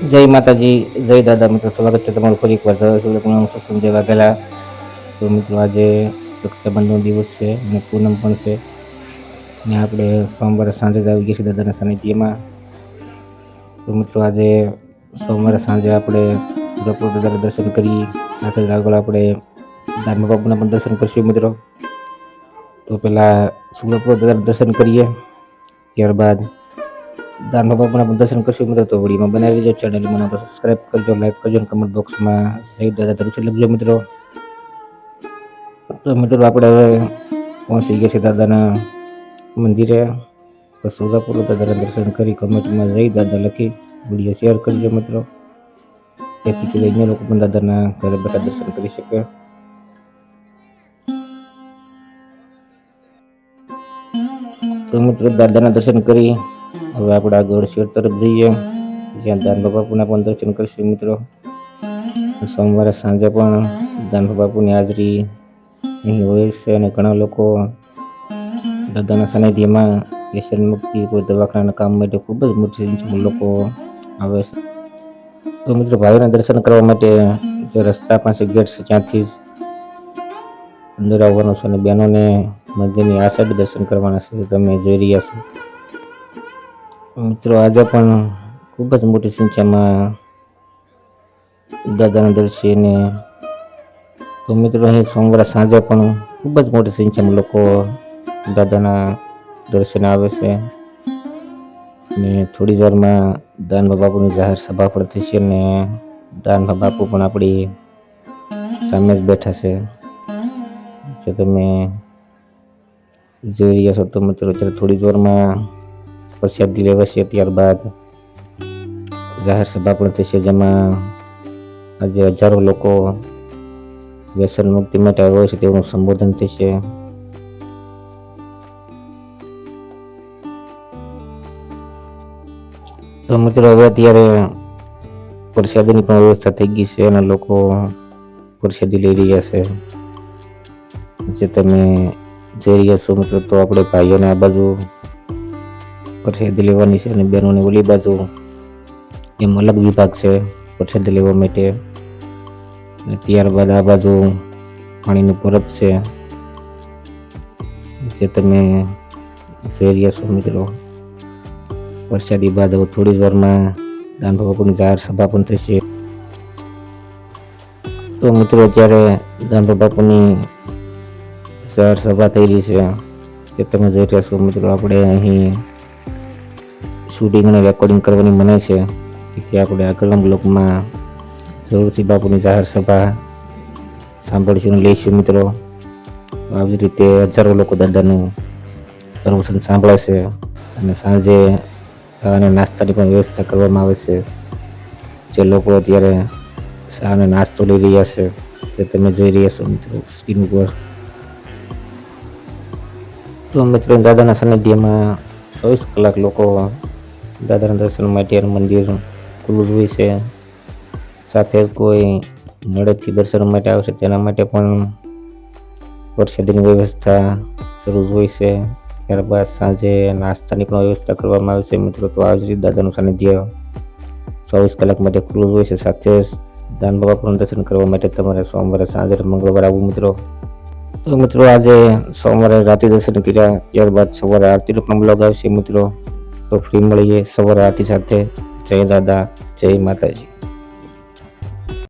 જય માતાજી, જય દાદા મિત્રો, સ્વાગત છે તમારું ફરી એકવાર. ધારા સુરતમાં હું છું સંજય વાઘેલા તો મિત્રો આજે રક્ષાબંધનનો દિવસ છે અને પૂનમ પણ છે. અને આપણે સોમવારે સાંજે જ આવી ગયા છીએ દાદાના સાનિધ્યમાં. તો મિત્રો આજે સોમવારે સાંજે આપણે સુરપુર દાદાના દર્શન કરી સાથે આગળ આપણે દાદા બાપુના પણ દર્શન કરીશું મિત્રો. તો પહેલાં સુરપુર દાદાના દર્શન કરીએ. ત્યારબાદ દાનભા બાપાના પણ દર્શન કરશું મિત્રો તો વિડીયોમાં બનાવી લેજો ચેનલ મને સબસ્ક્રાઈબ કરજો લાઈક કરજો અને કમેન્ટ બોક્સમાં જય દાદા તરફ લખજો મિત્રો તો મિત્રો આપણે હવે પહોંચી ગયા છે દાદાના મંદિરે તો સુરપુર દાદાના દર્શન કરી કમેન્ટમાં જય દાદા લખી વીડિયો શેર કરજો મિત્રો જેથી કરી અન્ય લોકો પણ દાદાના ઘરે બેઠા દર્શન કરી શકે તો મિત્રો દાદાના દર્શન કરી હવે આપણે આ શેર તરફ જઈએ. જ્યાં દાન બાપુના પણ દર્શન કરીશું મિત્રો. સોમવારે સાંજે પણ દાન બાપુની હાજરી અહીં હોય છે અને ઘણા લોકો દાદાના સાનિધ્યમાં વ્યસન મુક્તિ કોઈ દવાખાનાના કામ માટે ખૂબ જ મોટી લોકો આવે છે. તો મિત્રો, ભાઈના દર્શન કરવા માટે જે રસ્તા પાસે ગેટ છે, ત્યાંથી જ અંદર આવવાનું છે અને બહેનોને મંદિરની આ સાઈડ દર્શન કરવાના છે. તમે જોઈ રહ્યા છો. મિત્રો, આજે પણ ખૂબ જ મોટી સંખ્યામાં દાદાના દર્શને તો મિત્રો, અહીં સોમવારે સાંજે પણ ખૂબ જ મોટી સંખ્યામાં લોકો દાદાના દર્શને આવે છે. અને થોડી વારમાં દાનભા બાપુની જાહેર સભા પણ થશે અને દાનભા બાપુ પણ આપણી સામે જ બેઠા છે. જે તમે જોઈ રહ્યા છો તો મિત્રો, અત્યારે થોડી વારમાં પ્રસાદી લેવાશે ત્યારબાદ જાહેર સભા પણ થશે, જેમાં આજે હજારો લોકો વ્યસન મુક્તિ માટે આવ્યો છે તેનું સંબોધન થશે. તો મિત્રો, હવે અત્યારે પ્રસાદીની પણ વ્યવસ્થા થઈ ગઈ છે અને લોકો પ્રસાદી લઈ રહ્યા છે. જે તમે જોઈ રહ્યા છો મિત્રો, તો આપણે ભાઈઓને આ બાજુ પ્રસાદી લેવાની છે અને બહેનોની ઓલી બાજુ એમ અલગ વિભાગ છે. પ્રસાદી લેવા માટે અને ત્યારબાદ આ બાજુ પાણીનું પરબ છે. જે તમે જોઈ રહ્યા છો મિત્રો. વરસાદી બાદ થોડી જ વારમાં ગાંધો બાપુની જાહેર સભા પણ થશે. તો મિત્રો અત્યારે ગાંધો બાપુની જાહેર સભા થઈ રહી છે. તે તમે જોઈ રહ્યા છો મિત્રો, આપણે અહીં શૂટિંગ અને રેકોર્ડિંગ કરવાની મનાય છે તેથી આપણે આગળના બ્લોકમાં જરૂરથી બાપુની જાહેર સભા સાંભળીશું અને લઈશું મિત્રો. આવી રીતે હજારો લોકો દાદાનું પ્રવચન સાંભળે છે અને સાંજે અને નાસ્તાની પણ વ્યવસ્થા કરવામાં આવે છે. જે લોકો અત્યારે અને નાસ્તો લઈ રહ્યા છે તે તમે જોઈ રહ્યા છો મિત્રો સ્ક્રીન ઉપર. તો મિત્રો દાદાના સાનિધ્યમાં ચોવીસ કલાક લોકો દાદાના દર્શન માટે મંદિર જ હોય છે. સાથે કોઈ નડદથી દર્શન માટે આવશે તેના માટે પણ પ્રસાદીની વ્યવસ્થા શરૂ હોય છે. ત્યારબાદ સાંજે નાસ્તાની પણ વ્યવસ્થા કરવામાં આવે છે. મિત્રો, તો આ જ રીતે દાદાનું સાનિધ્ય ચોવીસ કલાક માટે ખુલ્લું હોય છે. સાથે દાન પણ દર્શન કરવા માટે તમારે સોમવારે સાંજે મંગળવારે આવવું મિત્રો. તો મિત્રો, આજે સોમવારે રાત્રિ દર્શન કર્યા, ત્યારબાદ સવારે આરતીનો પણ બ્લોગ આવશે મિત્રો. તો ફ્રી મળીએ સવાર આરતી સાથે. જય દાદા જય માતાજી.